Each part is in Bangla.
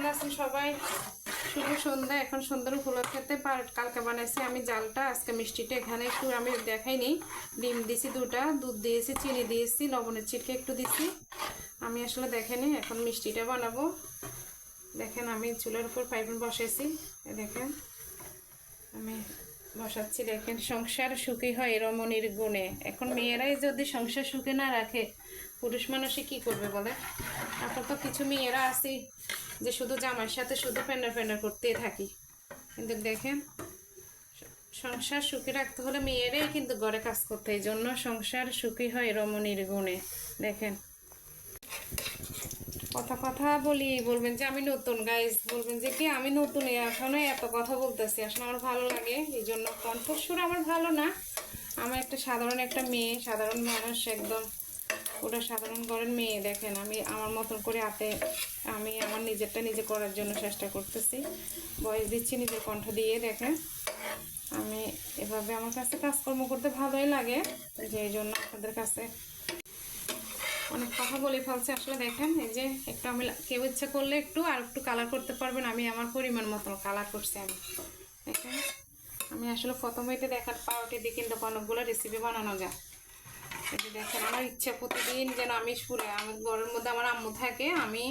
কেমন আছেন সবাই? শুভ সন্ধ্যা। এখন সন্ধ্যার ফুলের খেতে কালকে বানাইছি আমি জালটা। আজকে মিষ্টিটা এখানে একটু আমি দেখাইনি। ডিম দিয়েছি দুটা, দুধ দিয়েছি, চিনি দিয়েছি, লবণের চিটকে একটু দিছি। আমি আসলে দেখেনি, এখন মিষ্টিটা বানাবো। দেখেন আমি চুলের উপর পাইপেন বসাইছি এই দেখেন, আমি বসাচ্ছি। দেখেন, সংসার সুখী হয় রমণীর গুণে। এখন মেয়েরাই যদি সংসার সুখে না রাখে, পুরুষ মানুষে কি করবে বলে এখন তো কিছু মেয়েরা আছে। যে শুধু জামাইয়ের সাথে শুধু ফেন্ডার ফেন্ডার করতেই থাকি। কিন্তু দেখেন, সংসার সুখী রাখতে হলে মেয়েরাই কিন্তু ঘরে কাজ করতে এই জন্য সংসার সুখী হয় রমণীর গুণে। দেখেন। কথা কথা বলি, বলবেন যে আমি নতুন। গাইজ বলবেন যে কি, আমি নতুন। এখনও এত কথা বলতেছি, আসলে আমার ভালো লাগে। এই জন্য কণ্ঠস্বর আমার ভালো না। আমার একটা সাধারণ একটা মেয়ে, সাধারণ মানুষ, একদম ওটা সাধারণ ঘরের মেয়ে, দেখেন আমি আমার মতন করে হাতে, আমি আমার নিজেরটা নিজে করার জন্য চেষ্টা করতেছি। বয়স দিচ্ছি নিজের কণ্ঠ দিয়ে, দেখেন। আমি এভাবে আমার কাছে কাজকর্ম করতে ভালোই লাগে যে জন্য আপনাদের কাছে অনেক কথা বলে ফেলছে। আসলে দেখেন, এই যে একটু আমি কেউ ইচ্ছা করলে একটু আর একটু কালার করতে পারবেন, আমি আমার পরিমাণ মতন কালার করছি আমি। দেখেন, আমি আসলে প্রথম হইতে দেখার পাউটি দিয়ে কিন্তু অনেকগুলো রেসিপি বানানো যায়। দেখেন, আমার ইচ্ছা প্রতিদিন যেন আমি সুরে আমার ঘরের মধ্যে আমার আম্মু থাকে, আমি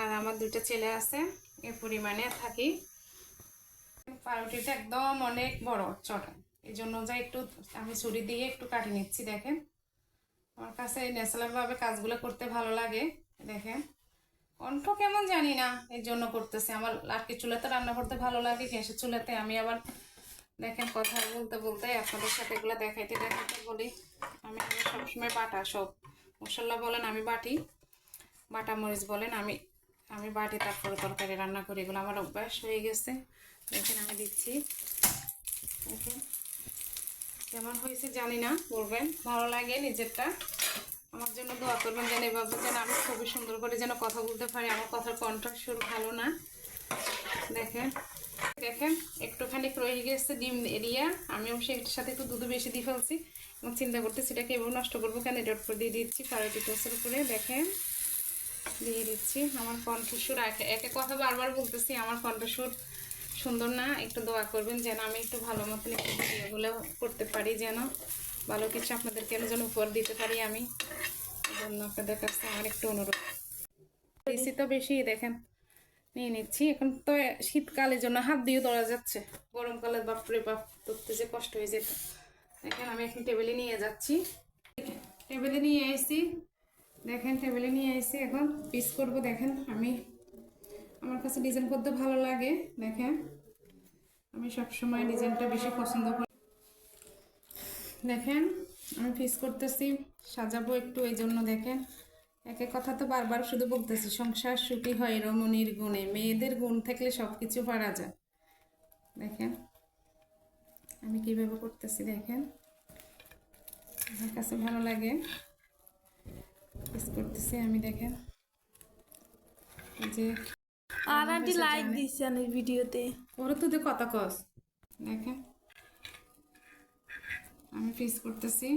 আর আমার দুটো ছেলে আছে, এ পরিমাণে থাকি। পাউরুটিটা একদম অনেক বড় চটা এই জন্য যা একটু আমি ছুরি দিয়ে একটু কাটিয়ে নিচ্ছি, দেখেন। আমার কাছে ন্যাচারালভাবে কাজগুলো করতে ভালো লাগে, দেখেন। কণ্ঠ কেমন জানি না এই জন্য করতেছি। আমার লাটকি চুলাতে রান্না করতে ভালো লাগে, গ্যাসের চুলাতে। আমি আবার দেখেন কথা বলতে বলতে আপনাদের সাথে এগুলো দেখাইতে দেখাইতে বলি। আমি সবসময় বাটা সব। মশলা বলেন আমি বাটি, বাটা মরিচ বলেন আমি আমি বাটি, তারপরে তরকারি রান্না করি। এগুলো আমার অভ্যাস হয়ে গেছে। দেখেন আমি দিচ্ছি। কেমন হয়েছে জানি না, বলবেন। ভালো লাগে নিজেরটা? আমার জন্য দোয়া করবেন যেন এভাবে যেন আমি খুবই সুন্দর করে যেন কথা বলতে পারি। আমার কথার কণ্ঠ সুর ভালো না। দেখেন দেখেন, একটুখানি রয়ে গেছে ডিম এরিয়া। আমিও সেটার সাথে একটু দুধ বেশি দিয়ে ফেলছি। এবং চিন্তা করতে সেটাকে এভাবে নষ্ট করব কেন? এটার উপর দিয়ে দিচ্ছি পাউরুটি টোসের উপরে, দেখেন। দিয়ে দিচ্ছি। আমার কণ্ঠস্বর একে কথা বারবার বলতেছি, আমার কণ্ঠস্বর সুন্দর না। একটু দোয়া করবেন যেন আমি একটু ভালো মতন একটু ভিডিওগুলো করতে পারি, যেন ভালো কিছু আপনাদেরকে যেন উপহার দিতে পারি আমি। জন্য আপনাদের কাছে আমার একটু অনুরোধ। তো বেশি, দেখেন। নিয়ে নিচ্ছি। এখন তো শীতকালের জন্য হাত দিয়ে ধরা যাচ্ছে। গরমকালে বাপরে বাপ, ধরতে যে কষ্ট হয়ে যেত। দেখেন, আমি এখন টেবিলে নিয়ে যাচ্ছি। টেবিলে নিয়ে এসেছি। দেখেন, টেবিলে নিয়ে এসেছি এখন। পিস করব, দেখেন, আমি। আমার কাছে ডিজাইন করতে ভালো লাগে, দেখেন। আমি সবসময় ডিজাইনটা বেশি পছন্দ করি। দেখেন, আমি পিস করতেছি, সাজাবো একটু, এই জন্য দেখেন। একে কথা তো বারবার শুধু বলতেছি সংসার সুখী হয় রমণীর গুণে মেয়েদের গুণ থাকলে সব কিছু পারা যায়। দেখেন আমি কীভাবে করতেছি দেখেন। আমার কাছে ভালো লাগে। করতেছি আমি দেখেন। যে আর আন্টি লাইক দিচ্ছেন এই ভিডিওতে। ওরা তো যে কথা কস। দেখেন আমি ফিস করতেছি।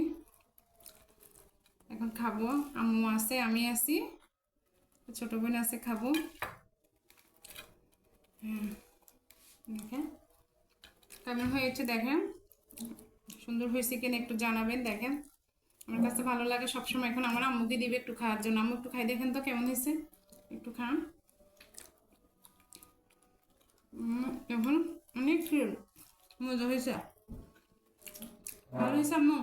এখন খাব। আম্মু আছে আমি আছি। ছোট বোন আছে খাব। হুম, দেখেন। কেমন হয়েছে দেখেন? সুন্দর হয়েছে কিনা একটু জানাবেন দেখেন। আমার কাছে ভালো লাগে সবসময়। এখন আমার আম্মুকে দিবে একটু খাওয়ার জন্য। আম্মু একটু খাই দেখেন তো কেমন হয়েছে? একটু খান। এখন অনেক মজা হয়েছে। ভালো হয়েছে আম্মু?